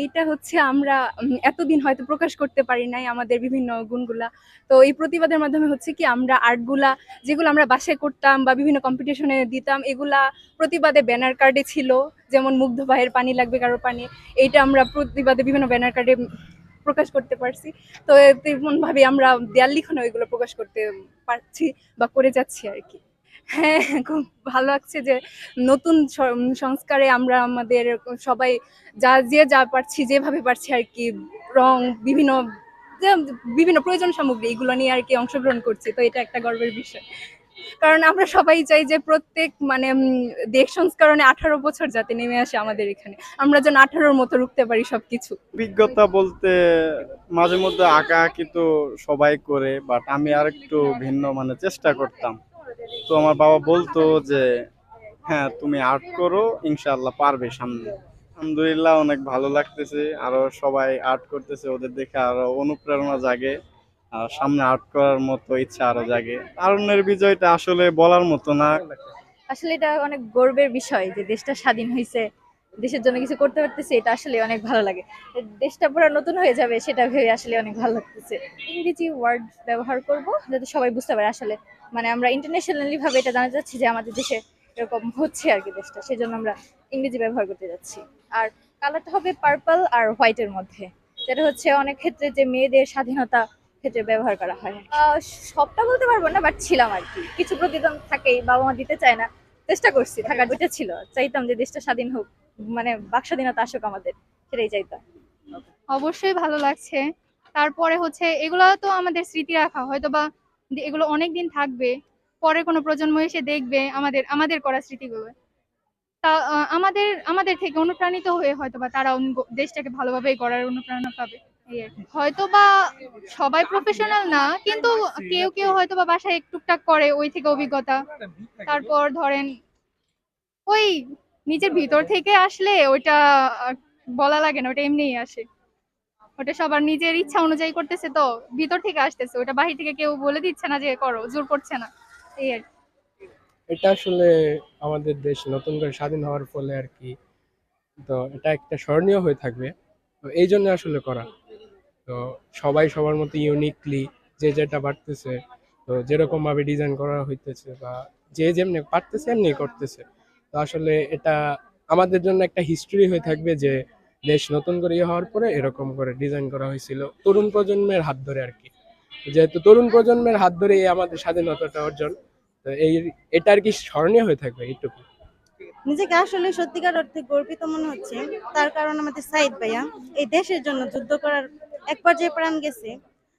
এইটা হচ্ছে আমরা এতদিন হয়তো প্রকাশ করতে পারি নাই আমাদের বিভিন্ন গুণগুলা। তো এই প্রতিবাদের মাধ্যমে হচ্ছে কি আমরা আর্টগুলা, যেগুলো আমরা বাসায় করতাম বা বিভিন্ন কম্পিটিশনে দিতাম, এগুলা প্রতিবাদে ব্যানার কার্ডে ছিল। যেমন মুগ্ধ ভাইয়ের পানি লাগবে কারও পানি, এইটা আমরা প্রতিবাদে বিভিন্ন ব্যানার কার্ডে প্রকাশ করতে পারছি। তো তেমনভাবে আমরা দেয়াল লিখনে ওইগুলো প্রকাশ করতে পারছি বা করে যাচ্ছি আর কি। হ্যাঁ খুব ভালো লাগছে যে নতুন সংস্কারে আমরা আমাদের সবাই যা, যে যা পারছি, যেভাবে পারছি আর কি, রং, বিভিন্ন বিভিন্ন প্রয়োজন সামগ্রী এগুলো নিয়ে আর কি অংশগ্রহণ করছি। তো এটা একটা গর্বের বিষয়। কারণ আমরা সবাই চাই যে প্রত্যেক মানে দেশ সংস্করণে আঠারো বছর যাতে নেমে আসে আমাদের এখানে। আমরা যেন আঠারোর মতো রুখতে পারি সবকিছু। অভিজ্ঞতা বলতে মাঝে মধ্যে আঁকা আঁকি তো সবাই করে বাট আমি আর একটু ভিন্ন মানে চেষ্টা করতাম। তো আমার বাবা বলতো যে হ্যাঁ তুমি আর্ট করো, ইনশাআল্লাহ পারবে সামনে। আলহামদুলিল্লাহ অনেক ভালো লাগতেছে। আরও সবাই আর্ট করতেছে, ওদের দেখে আরও অনুপ্রেরণা জাগে। আর সামনে আর্ট করার মতো ইচ্ছা আরও জাগে। তারুণ্যের বিজয়টা আসলে বলার মতো না। আসলে এটা অনেক গর্বের বিষয় যে দেশটা স্বাধীন হয়েছে দেশের জন্য কিছু করতে পারতেছে, এটা আসলে অনেক ভালো লাগে। দেশটা পুরো নতুন হয়ে যাবে, সেটা ভেবে আসলে অনেক ভালো লাগতেছে। ইংরেজি ওয়ার্ড ব্যবহার করব, যাতে সবাই বুঝতে পারে আসলে মানে আমরা ইন্টারন্যাশনালি ভাবে এটা জানা যাচ্ছে যে আমাদের দেশে এরকম হচ্ছে আর কি দেশটা সেই জন্য আমরা ইংরেজি ব্যবহার করতে যাচ্ছি। আর কালারটা হবে পার্পল আর হোয়াইটের মধ্যে। যেটা হচ্ছে অনেক ক্ষেত্রে যে মেয়েদের স্বাধীনতা ক্ষেত্রে ব্যবহার করা হয়। সবটা বলতে পারব না বাট ছিলাম আর কি। কিছু প্রতিদান থাকেই বাবা মা দিতে চায় না, চেষ্টা করছি, থাকার ওইটা ছিল। চাইতাম যে দেশটা স্বাধীন হোক। মানে বাক স্বাধীনতা আসুক আমাদের, সেটাই চাইতাম অবশ্যই ভালো লাগছে। তারপরে হচ্ছে এগুলো তো আমাদের স্মৃতি রাখা হয়তো বা এগুলো অনেক দিন থাকবে, পরে কোনো প্রজন্ম এসে দেখবে আমাদের আমাদের করা স্মৃতিগুলো। তা আমাদের আমাদের থেকে অনুপ্রাণিত হয়ে হয়তো বা তারা দেশটাকে ভালোভাবে গড়ার অনুপ্রেরণা পাবে হয়তো বা সবাই প্রফেশনাল না, কিন্তু কেউ কেউ হয়তো বা বাসায় টুকটাক করে ওই থেকে অভিজ্ঞতা। তারপর ধরেন ওই নিজের ভিতর থেকে আসলে ওইটা বলা লাগে না ওটা এমনিই আসে। ওটা সবার নিজের ইচ্ছা অনুযায়ী করতেছে তো, ভিতর থেকে আসতেছে। ওটা বাহির থেকে কেউ বলে দিচ্ছে না যে করো, জোর করছে না। এই আর। এটা আসলে আমাদের দেশ নতুন করে স্বাধীন হওয়ার ফলে আর কি, তো এটা একটা স্মরণীয় হয়ে থাকবে। তো এই জন্য আসলে করা। তো সবাই সবার মতো ইউনিকলি যে যেটা পারতেছে, তো যেরকম ভাবে ডিজাইন করা হইতেছে বা যে যেমনি পারতেছে, এমনি করতেছে। তো আসলে এটা আমাদের জন্য একটা হিস্ট্রি হয়ে থাকবে যে দেশ নতুন করে ইয়ে হওয়ার পরে এরকম করে ডিজাইন করা হয়েছিল তরুণ প্রজন্মের হাত ধরে আর কি। যেহেতু তরুণ প্রজন্মের হাত ধরে আমাদের স্বাধীনতাটা অর্জন, তো এই, এটা আর কি স্মরণীয় হয়ে থাকবে এইটুকু। নিজেকে আসলে সত্যিকার অর্থে গর্বিত মনে হচ্ছে, তার কারণ আমাদের সাইদ ভাইয়া, এই দেশের জন্য যুদ্ধ করার এক পর্যায়ে প্রাণ গেছে।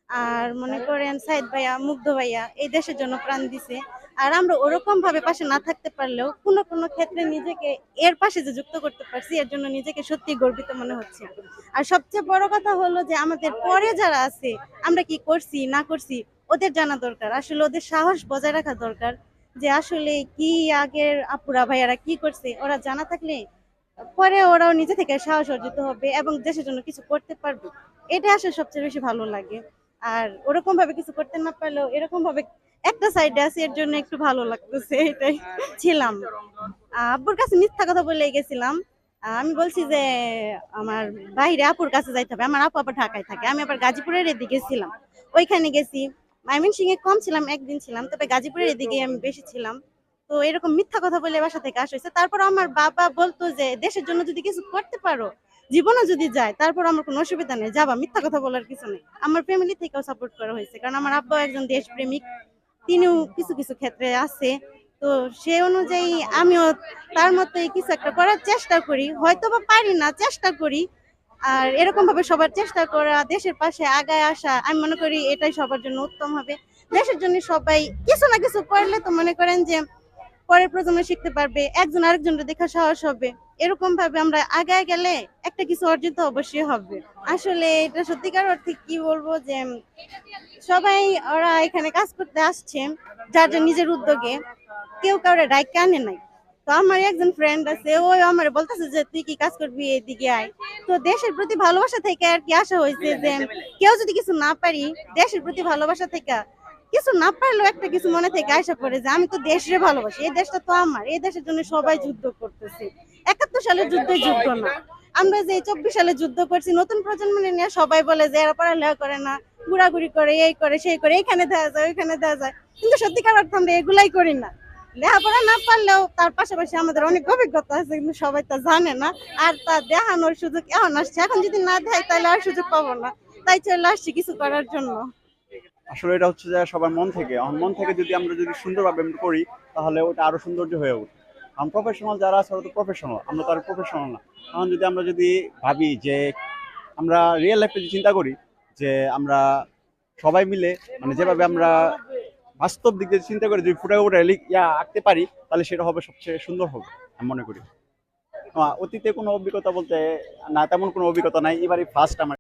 আর মনে করেন সাইদ ভাইয়া, মুগ্ধ ভাইয়া, এই দেশের জন্য প্রাণ দিছে। আর আমরা ওরকম ভাবে পাশে না থাকতে পারলেও কোনো কোনো ক্ষেত্রে নিজেকে এর পাশে যে যুক্ত করতে পারছি, এর জন্য নিজেকে সত্যি গর্বিত মনে হচ্ছে। আর সবচেয়ে বড় কথা হলো যে আমাদের পরে যারা আছে, আমরা কি করছি, না করছি, ওদের জানা দরকার। আসলে ওদের সাহস বজায় রাখা দরকার যে আসলে কি আগের আপুরা ভাইয়ারা কি করছে। ওরা জানা থাকলে পরে ওরাও নিজে থেকে সাহস অর্জিত হবে এবং দেশের জন্য কিছু করতে পারবে। এটা আসলে সবচেয়ে বেশি ভালো লাগে। আর ওরকম ভাবে কিছু করতে না পারলেও এরকম ভাবে একটা সাইডে আছে, এর জন্য একটু ভালো লাগতেছে, এটাই ছিলাম। আব্বুর কাছে মিথ্যা কথা বলে গেছিলাম। আমি বলছি যে, আমার বাইরে আপুর কাছে যাইতে হবে, আমার আপু আবার ঢাকায় থাকে, আমি আবার গাজীপুরের এদিকে ছিলাম। ওইখানে গেছি। মাইমিন সিং এ কম ছিলাম, একদিন ছিলাম, তবে গাজীপুরের এদিকে আমি বেশি ছিলাম। তো এরকম মিথ্যা কথা বলে বাসা থেকে আসা হয়েছে। তারপর আমার বাবা বলতো যে, দেশের জন্য যদি কিছু করতে পারো জীবনে যদি যায়, তারপর আমার কোনো অসুবিধা নেই, যাবা, মিথ্যা কথা বলার কিছু নেই। আমার ফ্যামিলি থেকেও সাপোর্ট করা হয়েছে, কারণ আমার আব্বা একজন দেশপ্রেমিক, তিনিও কিছু কিছু ক্ষেত্রে আছে। তো সে অনুযায়ী আমিও তার মতোই কিছু একটা করার চেষ্টা করি হয়তো বা পারি না, চেষ্টা করি। আর এরকম ভাবে সবার চেষ্টা করা, দেশের পাশে আগায় আসা, আমি মনে করি এটাই সবার জন্য উত্তম হবে। দেশের জন্য সবাই কিছু না কিছু করলে তো মনে করেন যে পরের প্রজন্ম শিখতে পারবে, একজন আরেকজনের দেখা সাহস হবে। এরকম ভাবে আমরা আগায় গেলে একটা কিছু অর্জিত অবশ্যই হবে। আসলে এটা সত্যিকার অর্থে কি বলব যে, সবাই ওরা এখানে কাজ করতে আসছে, যার যার নিজের উদ্যোগে। কেউ কাউরে ডাইক আনে নাই। তো আমার একজন ফ্রেন্ড আছে, ওই আমার বলতেছে যে, তুই কি কাজ করবি এদিকে আয়। তো দেশের প্রতি ভালোবাসা থেকে আর কি আশা হয়েছে যে, কেউ যদি কিছু না পারি, দেশের প্রতি ভালোবাসা থেকে কিছু না পারলেও একটা কিছু মনে থেকে আসা পড়ে যে আমি তো দেশরে ভালোবাসি, এই দেশটা তো আমার, এই দেশের জন্য সবাই যুদ্ধ করতেছে। একাত্তর সালের যুদ্ধে যুদ্ধ না। আমরা যে চব্বিশ সালে যুদ্ধ করছি, নতুন প্রজন্মের নিয়ে সবাই বলে যে এরা পড়ালেখা করে না, ঘোরাঘুরি করে, এই করে, সেই করে এখানে দেওয়া যায়, ওইখানে দেওয়া যায়। কিন্তু সত্যিকার অর্থে আমরা এগুলাই করি না। লেখাপড়া না পারলেও তার পাশাপাশি আমাদের অনেক অভিজ্ঞতা আছে, কিন্তু সবাই তা জানে না। আর তা দেখানোর সুযোগ এখন আসছে। এখন যদি না দেয় তাহলে আর সুযোগ পাবো না। তাই চলে আসছি কিছু করার জন্য। আসলে এটা হচ্ছে যে সবার মন থেকে। মন থেকে যদি আমরা যদি সুন্দরভাবে করি, তাহলে ওটা আরও সৌন্দর্য হয়ে উঠে কারণ প্রফেশনাল যারা আছে তো প্রফেশনাল আমরা তো আর প্রফেশনাল না। এখন যদি আমরা যদি ভাবি যে আমরা রিয়েল লাইফে যে চিন্তা করি, যে আমরা সবাই মিলে মানে যেভাবে আমরা বাস্তব দিক দিয়ে চিন্তা করে, যদি ফুটে উঠে ইয়া আঁকতে পারি, তাহলে সেটা হবে সবচেয়ে সুন্দর হবে, আমি মনে করি। অতীতে কোনো অভিজ্ঞতা বলতে না, তেমন কোনো অভিজ্ঞতা নাই, এবারই ফার্স্ট আমার